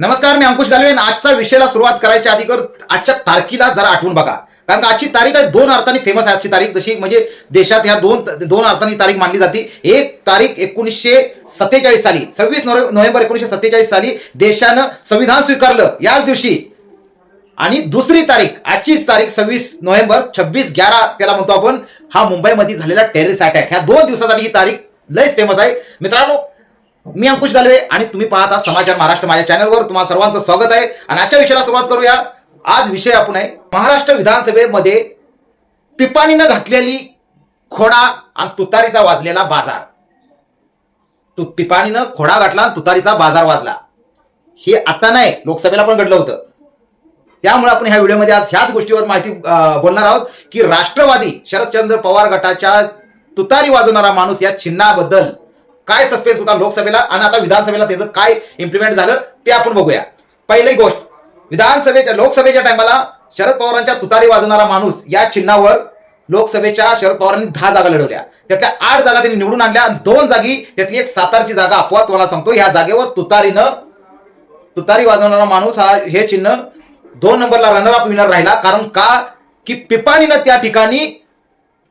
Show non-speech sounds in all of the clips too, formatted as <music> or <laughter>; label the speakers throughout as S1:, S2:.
S1: नमस्कार मी अंकुश गालवे आणि आजच्या विषयाला सुरुवात करायच्या आधी कर आजच्या तारखेला जरा आठवून बघा. कारण का आजची तारीख आहे दोन अर्थाने फेमस आहे आजची तारीख. जशी म्हणजे देशात ह्या दोन दोन अर्थांनी तारीख मानली जाते. एक तारीख एकोणीसशे सत्तेचाळीस साली सव्वीस नोव्हेंबर एकोणीसशे सत्तेचाळीस साली देशानं संविधान स्वीकारलं. याच दिवशी. आणि दुसरी तारीख आजचीच तारीख सव्वीस नोव्हेंबर छब्बीस ग्यारा त्याला म्हणतो आपण हा मुंबईमध्ये झालेला टेररिस्ट अटॅक ह्या दोन दिवसासाठी ही तारीख लयच फेमस आहे. मित्रांनो मी अंकुश गालवे आणि तुम्ही पाहता समाचार महाराष्ट्र माझ्या चॅनलवर. तुम्हाला सर्वांचं स्वागत आहे. आणि आजच्या विषयाला सुरुवात करूया. आज विषय आपण आहे महाराष्ट्र विधानसभेमध्ये पिपाणीनं घातलेली खोडा आणि तुतारीचा वाजलेला बाजार. तु पिपाणीनं खोडा घातला आणि तुतारीचा बाजार वाजला. हे आता नाही लोकसभेला पण घडलं होतं. त्यामुळे आपण ह्या व्हिडिओमध्ये आज ह्याच गोष्टीवर माहिती बोलणार आहोत की राष्ट्रवादी शरदचंद्र पवार गटाच्या तुतारी वाजवणारा माणूस या चिन्हाबद्दल काय सस्पेन्स होता लोकसभेला आणि आता विधानसभेला त्याचं काय इम्प्लिमेंट झालं ते आपण बघूया. पहिली गोष्ट विधानसभेच्या लोकसभेच्या टायमाला शरद पवारांच्या तुतारी वाजवणारा माणूस या चिन्हावर लोकसभेच्या शरद पवारांनी दहा जागा लढवल्या. त्यातल्या आठ जागा त्यांनी निवडून आणल्या आणि दोन जागी त्यातली एक सातारची जागा अपवाद तुम्हाला सांगतो ह्या जागेवर तुतारीनं तुतारी वाजवणारा माणूस हा हे चिन्ह दोन नंबरला रनर अप विनर राहिला. कारण का? की पिपाणीनं त्या ठिकाणी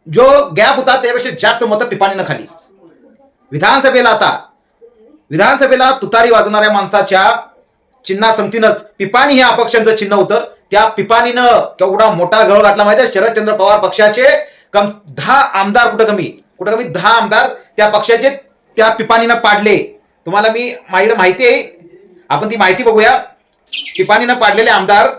S1: जो गॅप होता त्यापेक्षा जास्त मतं पिपाणीनं खाली. विधानसभेला आता. विधानसभेला तुतारी वाजवणाऱ्या माणसाच्या चिन्हा संतीनच पिपाणी हे अपक्षांचं चिन्ह होतं. त्या पिपाणीनं केवढा मोठा गळ घातला माहिती शरदचंद्र पवार पक्षाचे कम दहा आमदार कुठं कमी? कुठं कमी? दहा आमदार त्या पक्षाचे त्या पिपाणीनं पाडले. तुम्हाला मी माझ्याकडे माहिती आहे. आपण ती माहिती बघूया. पिपाणीनं पाडलेले आमदार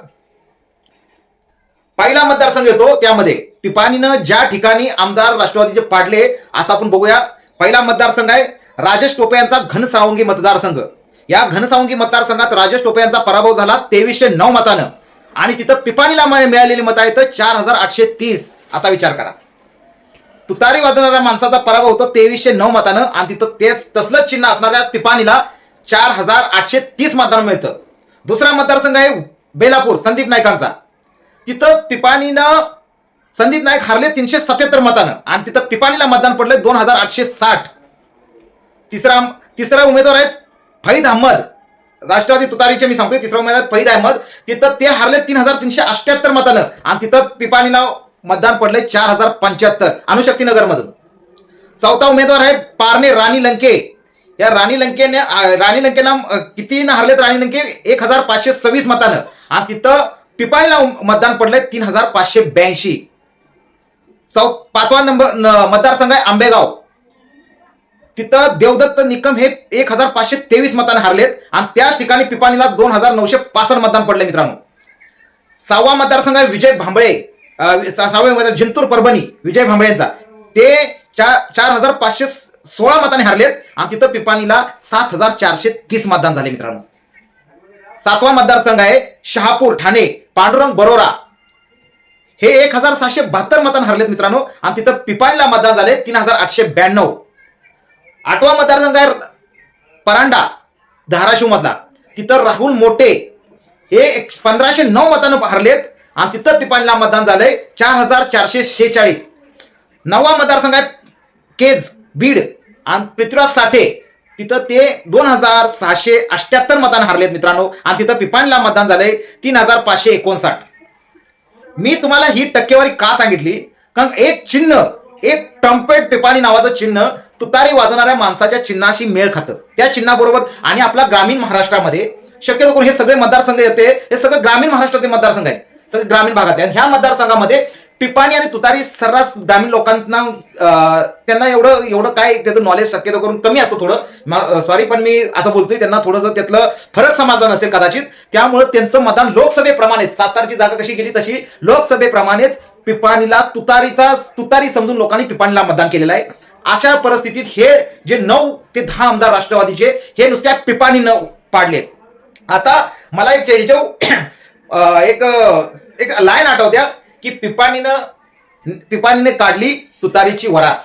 S1: पहिला मतदारसंघ येतो त्यामध्ये. पिपाणीनं ज्या ठिकाणी आमदार राष्ट्रवादीचे पाडले असं आपण बघूया. पहिला मतदारसंघ आहे राजेश टोपे यांचा घनसावंगी मतदारसंघ. या घनसावंगी मतदारसंघात राजेश टोपे यांचा पराभव झाला तेवीसशे नऊ मतानं. आणि तिथं पिपाणीला मिळ- मिळालेली मतं आहेत चार हजार आठशे तीस आता विचार करा. तुतारी वाजवणाऱ्या माणसाचा पराभव होतो तेवीसशे नऊ मतानं आणि तिथं तेच तसलंच चिन्ह असणाऱ्या पिपाणीला चार हजार आठशे तीस मतदान मिळतं. दुसरा मतदारसंघ आहे बेलापूर संदीप नाईकांचा. तिथं पिपाणीनं संदीप नाईक हारले तीनशे सत्याहत्तर मतानं. आणि तिथं पिपाणीला मतदान पडले दोन हजार आठशे साठ. तिसरा तिसरा उमेदवार आहेत फईद अहमद. राष्ट्रवादी तुतारीचे मी सांगतोय तिसरा उमेदवार फईद अहमद. तिथं ते हारले तीन हजार तीनशे अठ्याहत्तर मतानं. आणि तिथं पिपाणीला मतदान पडले चार हजार पंच्याहत्तर. अणुशक्तीनगरमधून चौथा उमेदवार आहे पारणे राणी लंके. या राणी लंकेने राणी लंकेला किती हारलेत राणी लंके? एक हजार पाचशे सव्वीस मतानं. आणि तिथं पिपाळीला मतदान पडलंय तीन हजार पाचशे ब्याऐंशी. चौ पाचवा नंबर मतदारसंघ आहे आंबेगाव. तिथं देवदत्त निकम हे एक हजार पाचशे तेवीस मताने हारलेत आणि त्याच ठिकाणी पिपाणीला दोन हजार नऊशे पासष्ट मतदान पडले मित्रांनो. सहावा मतदारसंघ आहे विजय भांबळे सहावे मतदार जिंतूर परभणी विजय भांबळे यांचा. ते चार चार हजार पाचशे सोळा मताने हारलेत आणि तिथं पिपाणीला सात हजार चारशे तीस मतदान झाले मित्रांनो. सातवा मतदारसंघ आहे शहापूर ठाणे पांडुरंग बरोरा. हे एक हजार सहाशे बहात्तर मतांनी हरलेत मित्रांनो. आणि तिथं पिपाणीला मतदान झाले तीन हजार आठशे ब्याण्णव. आठवा मतदारसंघ आहे परांडा धाराशिव मधला तिथं राहुल मोटे हे एक पंधराशे नऊ मतानं हरलेत आणि तिथं पिपाणीला मतदान झालंय चार हजार चारशे शेहेचाळीस. नववा मतदारसंघ आहे केज बीड आणि पृथ्वीराज साठे. तिथं ते दोन हजार सहाशे अठ्याहत्तर मतांना हरलेत मित्रांनो. आणि तिथं पिपाणीला मतदान झालंय तीन हजार पाचशे एकोणसाठ. मी तुम्हाला ही टक्केवारी का सांगितली? कारण एक चिन्ह एक ट्रम्पेट पिपाणी नावाचं चिन्ह तुतारी वाजवणाऱ्या माणसाच्या चिन्हाशी मेळ खातं. त्या चिन्हाबरोबर आणि आपला ग्रामीण महाराष्ट्रामध्ये शक्यतो करून हे सगळे मतदारसंघ येते हे सगळे ग्रामीण महाराष्ट्राचे मतदारसंघ आहेत. सगळे ग्रामीण भागातले आणि ह्या मतदारसंघामध्ये पिपाणी आणि तुतारी सर्रास ग्रामीण लोकांना त्यांना एवढं एवढं काय त्याचं नॉलेज शक्यतो करून कमी असतं थोडं. सॉरी पण मी असं बोलतोय त्यांना थोडंसं त्यातलं फरक समाधान असेल कदाचित. त्यामुळे त्यांचं मतदान लोकसभेप्रमाणेच सातारची जागा कशी गेली तशी लोकसभेप्रमाणेच पिपाणीला तुतारीचा तुतारी समजून लोकांनी पिपाणीला मतदान केलेलं आहे. अशा परिस्थितीत हे जे नऊ ते दहा आमदार राष्ट्रवादीचे हे नुसत्या पिपाणीनं पाडलेत आता मला एक एक एक लाईन आठवत्या. की पिपाणीनं पिपाणीने काढली तुतारीची वरात.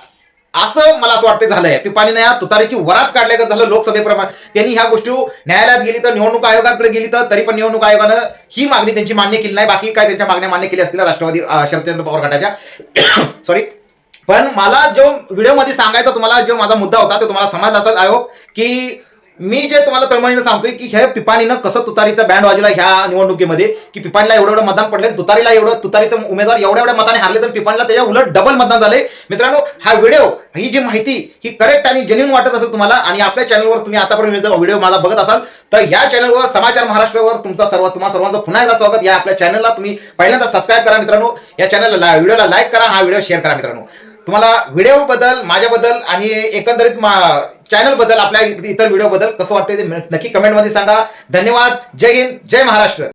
S1: असं मला असं वाटतं झालंय. पिपाणीने या तुतारीची वरात काढल्या का झालं लोकसभेप्रमाणे. त्यांनी ह्या गोष्टी न्यायालयात गेली तर निवडणूक आयोगाकडे गेली तर तरी पण निवडणूक आयोगानं ही मागणी त्यांची मान्य केली नाही. बाकी काय त्यांच्या मागण्या मान्य केल्या असतील राष्ट्रवादी अं, शरदचंद्र पवार गटाच्या. <coughs> सॉरी पण मला जो व्हिडिओमध्ये सांगायचा तुम्हाला जो माझा मुद्दा होता तो तुम्हाला समजला असेल आयोग की मी जे तुम्हाला तळमळीनं सांगतोय की हे पिपाणीनं कसं तुतारीचा बँड वाजूला ह्या निवडणुकीमध्ये की पिपाणीला एवढं एवढं मतदान पडले तुतारीला एवढं तुतारीचा उमेदवार एवढ्या एवढ्या मताने हारले तर पिपाणीला त्याच्या उलट डबल मतदान झाले मित्रांनो हा व्हिडिओ ही जी माहिती ही करेक्ट आणि जेन्युन वाटत असेल तुम्हाला आणि आपल्या चॅनलवर तुम्ही आतापर्यंत व्हिडिओ माझा बघत असाल तर या चॅनलवर समाचार महाराष्ट्रावर तुमचा सर्व तुम्हा सर्वांचं पुन्हा एकदा स्वागत. या आपल्या चॅनलला तुम्ही पहिल्यांदा सबस्क्राईब करा मित्रांनो. या चॅनलला व्हिडिओला लाईक करा हा व्हिडिओ शेअर करा मित्रांनो. तुम्हाला व्हिडिओ बद्दल माझ्याबद्दल आणि एकंदरीत चॅनलबद्दल आपल्या इतर व्हिडिओ बद्दल कसं वाटतं ते नक्की कमेंटमध्ये सांगा. धन्यवाद. जय हिंद. जय महाराष्ट्र.